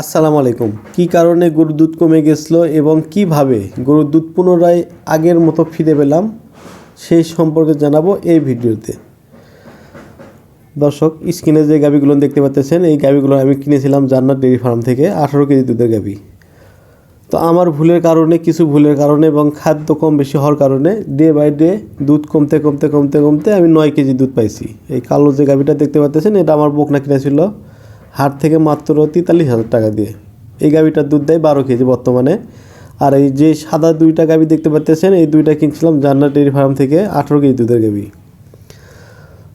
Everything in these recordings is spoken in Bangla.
আসসালামু আলাইকুম। কী কারণে গরুর দুধ কমে গেছিল এবং কীভাবে গরুর দুধ পুনরায় আগের মতো ফিরে পেলাম সেই সম্পর্কে জানাব এই ভিডিওতে। দর্শক, স্ক্রিনে যে গাভিগুলো দেখতে পাচ্ছেন, এই গাভিগুলো আমি কিনেছিলাম জান্নাত ডেয়ারি ফার্ম থেকে আঠারো কেজি দুধের গাভি। তো আমার ভুলের কারণে, কিছু ভুলের কারণে এবং খাদ্য কম বেশি হওয়ার কারণে ডে বাই ডে দুধ কমতে কমতে কমতে কমতে আমি নয় কেজি দুধ পাইছি। এই কালো যে গাভিটা দেখতে পাচ্ছেন, এটা আমার বকনা কিনেছিল। হাট থেকে মাত্র তেতাল্লিশ হাজার টাকা দিয়ে। এই গাভিটার দুধ দেয় বারো কেজি বর্তমানে। আর এই যে সাদা দুইটা গাভি দেখতে পাচ্ছেন, এই দুইটা কিনছিলাম জান্নাত ডেয়ারি ফার্ম থেকে আঠেরো কেজি দুধের গাভি।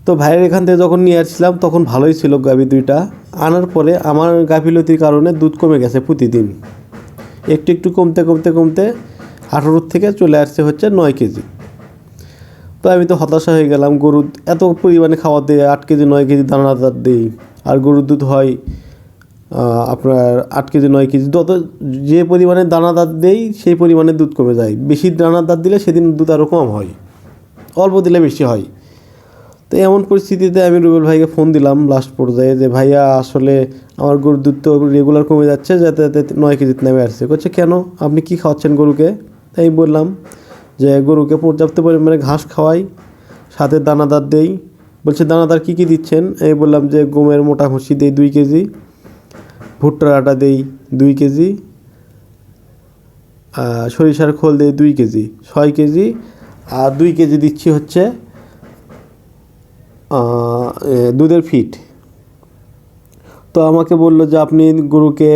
তো ভাইয়ের এখান থেকে যখন নিয়ে আসছিলাম, তখন ভালোই ছিল গাভি দুইটা। আনার পরে আমার গাফিলতির কারণে দুধ কমে গেছে প্রতিদিন। একটু একটু কমতে কমতে কমতে আঠারোর থেকে চলে আসছে হচ্ছে নয় কেজি। তো আমি তো হতাশা হয়ে গেলাম গরু এত পরিমাণে খাবার দিয়ে আট কেজি, নয় কেজি দানাদার দিই। আর গরুর দুধ হয় আপনার আট কেজি, নয় কেজি, যত যে পরিমাণে দানাদার দেই সেই পরিমাণে দুধ কমে যায়। বেশি দানাদার দিলে সেদিন দুধ আরও কম হয়, অল্প দিলে বেশি হয়। তো এমন পরিস্থিতিতে আমি রুবেল ভাইকে ফোন দিলাম লাস্ট পর্যায়ে যে, ভাইয়া, আসলে আমার গরুর দুধ তো রেগুলার কমে যাচ্ছে, যাতে যাতে নয় কেজিতে নেমে আসছে। করছে কেন? আপনি কি খাওয়াচ্ছেন গরুকে? তাই বললাম যে, গরুকে পর্যাপ্ত পরিমাণে ঘাস খাওয়াই, সাথে দানাদার দেই বলছে দানাদার কী কী দিচ্ছেন? এই বললাম যে, গমের মোটা ভুসি দেই দুই কেজি, ভুট্টার আটা দেই দুই কেজি সরিষার খোল দেই দুই কেজি, ছয় কেজি, আর দুই কেজি দিচ্ছি হচ্ছে দুধের ফিট। তো আমাকে বলল যে, আপনি গরুকে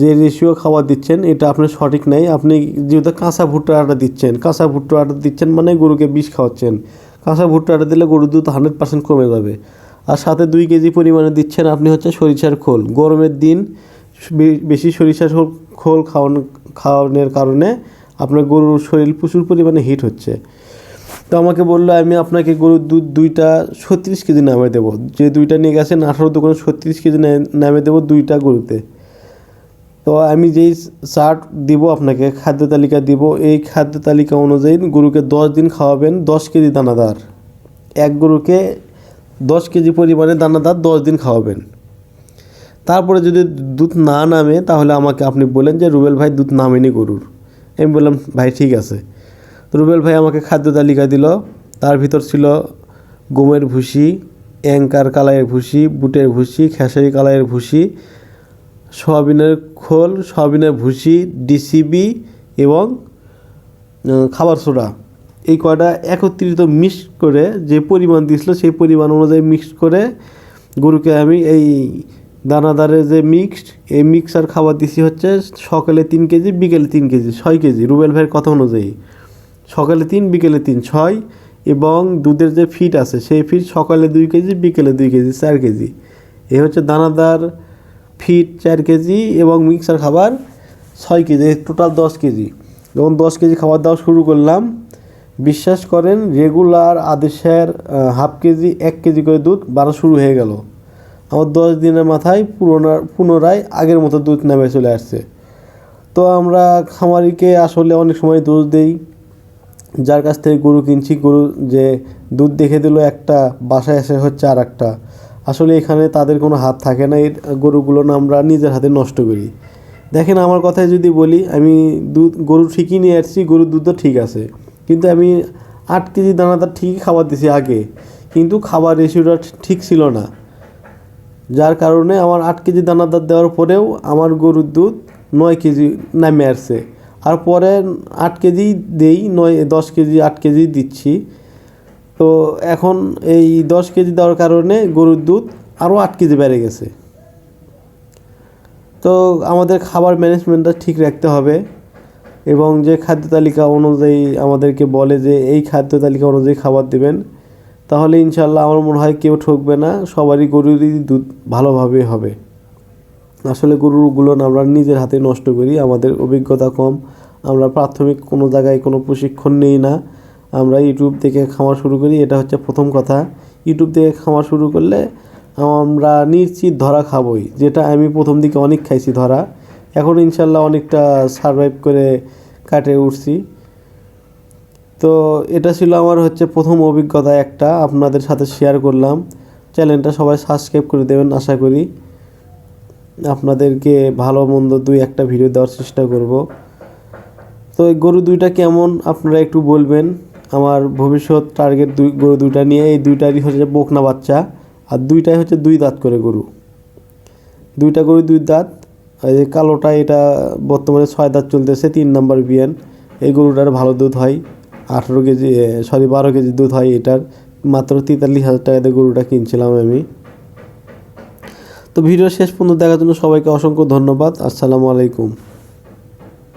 যে রেশিও খাবার দিচ্ছেন, এটা আপনার সঠিক নেই। আপনি যেহেতু কাঁচা ভুট্টার আটা দিচ্ছেন, কাঁচা ভুট্টার আটা দিচ্ছেন মানে গরুকে বিষ খাওয়াচ্ছেন। কাঁচা ভুট্টার আটা দিলে গরুর দুধ হান্ড্রেড পার্সেন্ট কমে যাবে। আর সাথে দুই কেজি পরিমাণে দিচ্ছেন আপনি হচ্ছে সরিষার খোল। গরমের দিন বেশি সরিষার খোল- খাওয়ানো খাওয়ানোর কারণে আপনার গরুর শরীর প্রচুর পরিমাণে হিট হচ্ছে। তো আমাকে বলল, আমি আপনাকে গরুর দুধ দুইটা ছত্রিশ কেজি নামে দেবো। যে দুইটা নিয়ে গেছেন, আঠারো দোকানে ছত্রিশ কেজি নামে দেবো দুইটা গরুতে। তো আমি যেই চার্ট দিব আপনাকে, খাদ্য তালিকা দিব, এই খাদ্য তালিকা অনুযায়ী গরুকে দশ দিন খাওয়াবেন দশ কেজি দানাদার। এক গরুকে দশ কেজি পরিমাণে দানাদার দশ দিন খাওয়াবেন। তারপরে যদি দুধ না নামে, তাহলে আমাকে আপনি বলেন যে, রুবেল ভাই, দুধ নামেনি গরুর। আমি বললাম, ভাই, ঠিক আছে। রুবেল ভাই আমাকে খাদ্য তালিকা দিল। তার ভিতর ছিল গমের ভুসি, অ্যাঙ্কার কালাইয়ের ভুসি, বুটের ভুসি, খেসারি কালাইয়ের ভুসি সয়াবিনের খোল, সয়াবিনের ভুসি, ডিসিবি এবং খাবার সোডা। এই কয়টা একত্রিত মিক্স করে যে পরিমাণ দিয়েছিল সেই পরিমাণ অনুযায়ী মিক্স করে গরুকে আমি এই দানাদারের যে মিক্সড, এই মিক্সার খাবার দিছি হচ্ছে সকালে তিন কেজি, বিকেলে তিন কেজি, ছয় কেজি। রুবেল ভাইয়ের কথা অনুযায়ী। সকালে তিন, বিকেলে তিন, ছয় এবং দুধের যে ফিট আছে, সেই ফিট সকালে দুই কেজি, বিকেলে দুই কেজি, চার কেজি। এই হচ্ছে দানাদার ফিট চার কেজি এবং মিক্সার খাবার ছয় কেজি টোটাল দশ কেজি। যখন দশ কেজি খাবার দাওয়া শুরু করলাম, বিশ্বাস করেন রেগুলার আদেশের হাফ কেজি, এক কেজি করে দুধ বাড়া শুরু হয়ে গেল। আমার দশ দিনের মাথায় পুরোনার পুনরায় আগের মতো দুধ নামে চলে আসছে। তো আমরা খামারিকে আসলে অনেক সময় দোষ দেই। যার কাছ থেকে গরু কিনছি, গরু যে দুধ দেখে দিল একটা, বাসায় এসে হচ্ছে আর একটা আসলে এখানে তাদের কোনো হাত থাকে না, এই গরুগুলো আমরা নিজের হাতে নষ্ট করি। দেখেন আমার কথায় যদি বলি, আমি দুধ, গরু ঠিকই নিয়ে আসছি, গরুর দুধও ঠিক আছে। কিন্তু আমি আট কেজি দানা দানাদার ঠিকই খাবার দিছি আগে, কিন্তু খাবার রেশিওটা ঠিক ছিল না। যার কারণে আমার আট কেজি দানাদার দেওয়ার পরেও আমার গরুর দুধ নয় কেজি নামে আসছে। আর পরে আট কেজি দেই, নয়, দশ কেজি, আট কেজি দিচ্ছি। তো এখন এই দশ কেজি দেওয়ার কারণে গরুর দুধ আরও আট কেজি বেড়ে গেছে। তো আমাদের খাবার ম্যানেজমেন্টটা ঠিক রাখতে হবে এবং যে খাদ্য তালিকা অনুযায়ী আমাদেরকে বলে যে এই খাদ্য তালিকা অনুযায়ী খাবার দেবেন, তাহলে ইনশাল্লাহ আমার মনে হয় কেউ ঠকবে না, সবারই গরুরই দুধ ভালোভাবে হবে। আসলে গরুগুলো আমরা নিজের হাতে নষ্ট করি, আমাদের অভিজ্ঞতা কম, আমরা প্রাথমিক কোনো জায়গায় কোনো প্রশিক্ষণ নেই না। আমরা ইউটিউব থেকে খাওয়া শুরু করি, এটা হচ্ছে প্রথম কথা। ইউটিউব থেকে খাওয়া শুরু করলে আমরা নিশ্চিত ধরা খাবই, যেটা আমি প্রথম দিকে অনেক খাইছি ধরা। এখন ইনশাল্লাহ অনেকটা সারভাইভ করে কাটে উঠছি। তো এটা ছিল আমার হচ্ছে প্রথম অভিজ্ঞতা একটা, আপনাদের সাথে শেয়ার করলাম। চ্যানেলটা সবাই সাবস্ক্রাইব করে দেবেন, আশা করি আপনাদেরকে ভালো মন্দ দুই একটা ভিডিও দেওয়ার চেষ্টা করব। তো এই গরু দুইটা কেমন, আপনারা একটু বলবেন। আমার ভবিষ্যৎ টার্গেট দুই, গরু দুইটা নিয়ে এই দুইটারই হচ্ছে বকনা বাচ্চা, আর দুইটাই হচ্ছে দুই দাঁত করে গরু। দুইটা গরু দুই দাঁত, এই যে কালোটা এটা বর্তমানে ছয় দাঁত চলতেছে, তিন নাম্বার বিয়ান। এই গরুটার ভালো দুধ হয়, আঠেরো কেজি সরি বারো কেজি দুধ হয় এটার। মাত্র তেতাল্লিশ হাজার টাকাতে গরুটা কিনছিলাম আমি। তো ভিডিও শেষ পর্যন্ত দেখার জন্য সবাইকে অসংখ্য ধন্যবাদ। আসসালামু আলাইকুম।